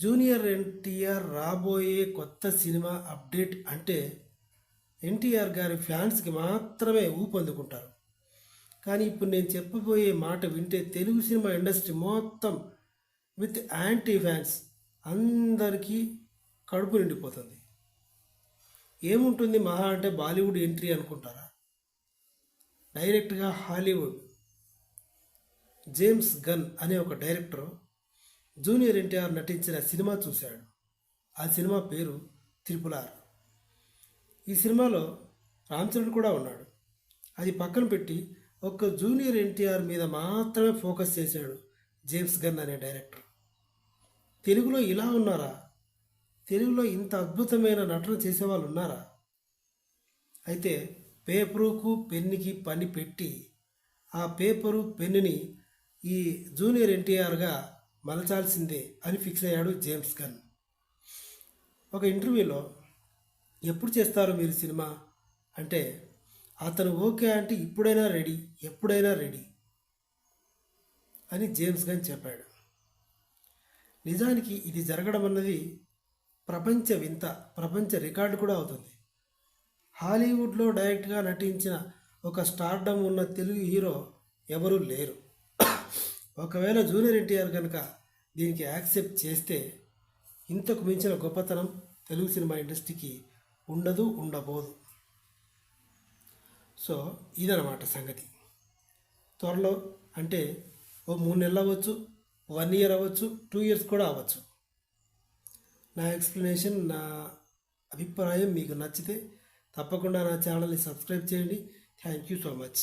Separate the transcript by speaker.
Speaker 1: Junior NTR రాబోయే కొత్త cinema update అంటే ఎన్టీఆర్ గారి ఫ్యాన్స్కి మాత్రమే ఊపందుకుంటారు కానీ ఇప్పుడు నేను చెప్పబోయే మాట వింటే తెలుగు సినిమా ఇండస్ట్రీ మొత్తం విత్ యాంటీ ఫ్యాన్స్ అందరికీ కడుపు నిండిపోతుంది. ఏముంటుంది మహా అంటే బాలీవుడ్ ఎంట్రీ అనుకుంటారా? డైరెక్ట్గా హాలీవుడ్. జేమ్స్ గన్ అనే ఒక డైరెక్టర్ జూనియర్ ఎన్టీఆర్ నటించిన సినిమా చూశాడు. ఆ సినిమా పేరు త్రిపులార్. ఈ సినిమాలో రామచరణ్ కూడా ఉన్నాడు. అది పక్కన పెట్టి ఒక్క జూనియర్ ఎన్టీఆర్ మీద మాత్రమే ఫోకస్ చేశాడు జేమ్స్ గన్ అనే డైరెక్టర్. తెలుగులో ఇలా ఉన్నారా? తెలుగులో ఇంత అద్భుతమైన నటన చేసేవాళ్ళు ఉన్నారా? అయితే పేపరుకు పెన్నుకి పని పెట్టి ఆ పేపరు పెన్నుని ఈ జూనియర్ ఎన్టీఆర్గా మలచాల్సిందే అని ఫిక్స్ అయ్యాడు జేమ్స్ గన్. ఒక ఇంటర్వ్యూలో ఎప్పుడు చేస్తారు మీరు సినిమా? అంటే అతను ఓకే అంటే ఇప్పుడైనా రెడీ ఎప్పుడైనా రెడీ అని జేమ్స్ గన్ చెప్పాడు. నిజానికి ఇది జరగడం అన్నది ప్రపంచ వింత ప్రపంచ రికార్డు కూడా అవుతుంది. హాలీవుడ్లో డైరెక్ట్గా నటించిన ఒక స్టార్డమ్ ఉన్న తెలుగు హీరో ఎవరూ లేరు. ఒకవేళ జూనియర్ ఎన్టీఆర్ కనుక దీనికి యాక్సెప్ట్ చేస్తే ఇంతకు మించిన గొప్పతనం తెలుగు సినిమా ఇండస్ట్రీకి ఉండదు ఉండబోదు. సో ఇదనమాట సంగతి. త్వరలో అంటే ఓ మూడు నెలలు అవ్వచ్చు వన్ ఇయర్ అవ్వచ్చు టూ ఇయర్స్ కూడా అవ్వచ్చు. నా ఎక్స్ప్లెనేషన్ నా అభిప్రాయం మీకు నచ్చితే తప్పకుండా నా ఛానల్ని సబ్స్క్రైబ్ చేయండి. Thank you so much.